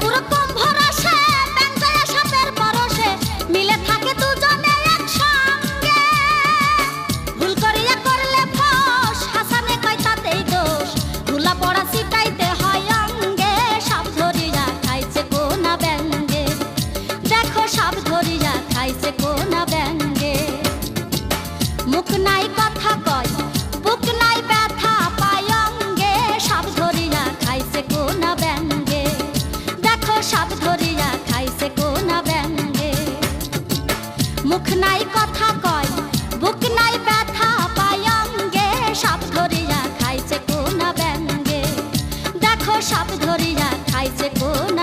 뚜렷한 মুখ নাই কথা কয়, বুক নাই ব্যথা পায়ঙ্গে, সাপ ধরিয়া খাইছে কোনা ব্যঙ্গে। দেখো সাপ ধরিয়া খাইছে কোন